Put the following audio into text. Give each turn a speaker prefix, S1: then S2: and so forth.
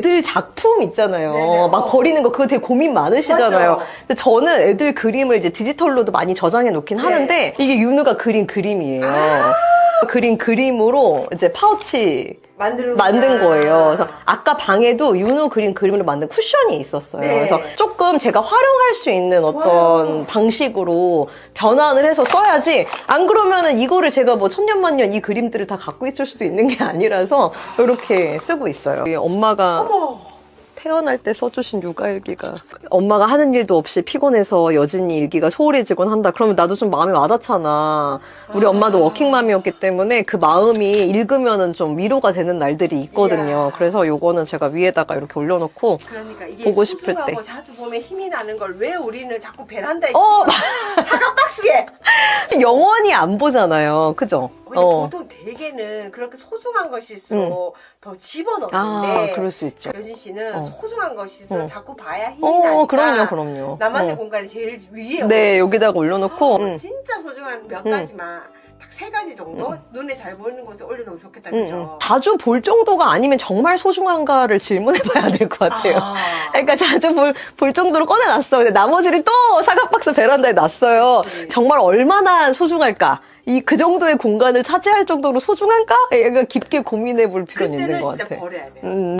S1: 애들 작품 있잖아요.
S2: 네네.
S1: 막
S2: 어.
S1: 버리는 거 그거 되게 고민 많으시잖아요.
S2: 맞죠.
S1: 근데 저는 애들 그림을 이제 디지털로도 많이 저장해 놓긴
S2: 네.
S1: 하는데 이게 윤우가 그린 그림이에요.
S2: 아.
S1: 그린 그림으로 이제 파우치
S2: 만드는
S1: 만든 거예요. 그래서 아까 방에도 윤우 그린 그림으로 만든 쿠션이 있었어요.
S2: 네.
S1: 그래서 조금 제가 활용할 수 있는 어떤
S2: 좋아요.
S1: 방식으로 변환을 해서 써야지 안 그러면은 이거를 제가 뭐 천년만년 이 그림들을 다 갖고 있을 수도 있는 게 아니라서 이렇게 쓰고 있어요. 엄마가
S2: 어머.
S1: 태어날 때 써주신 육아일기가 엄마가 하는 일도 없이 피곤해서 여진이 일기가 소홀해지곤 한다. 그러면 나도 좀 마음이 와닿잖아. 우리 엄마도 워킹맘이었기 때문에 그 마음이 읽으면은 좀 위로가 되는 날들이 있거든요. 그래서 요거는 제가 위에다가 이렇게 올려놓고
S2: 그러니까 이게
S1: 보고 싶을 때.
S2: 자주 보면 힘이 나는 걸 왜 우리는 자꾸 베란다에
S1: 어,
S2: 사과 박스에
S1: 영원히 안 보잖아요. 그죠? 어.
S2: 보통 대개는 그렇게 소중한 것일수록 더 집어넣는데
S1: 아, 그럴 수 있죠.
S2: 여진 씨는
S1: 어.
S2: 소중한 것일수록
S1: 어.
S2: 자꾸 봐야 힘이
S1: 어,
S2: 나니까
S1: 그럼요, 그럼요.
S2: 나만의
S1: 어.
S2: 공간이 제일 위에
S1: 네, 여기다가 올려놓고. 음.
S2: 진짜 소중한 몇
S1: 음.
S2: 가지만 딱 세 가지 정도 눈에 잘 보이는 곳에 올려놓으면 좋겠다
S1: 음,
S2: 그죠?
S1: 음. 자주 볼 정도가 아니면 정말 소중한가를 질문해봐야 될 것 같아요.
S2: 아.
S1: 그러니까 자주 볼, 볼 정도로 꺼내놨어. 근데 나머지를 또 사각박스 베란다에 놨어요.
S2: 네.
S1: 정말 얼마나 소중할까? 이 그 정도의 공간을 차지할 정도로 소중한가? 약간 깊게 고민해 볼 필요는 있는
S2: 그때는
S1: 것
S2: 진짜
S1: 같아.
S2: 버려야 돼.
S1: 음.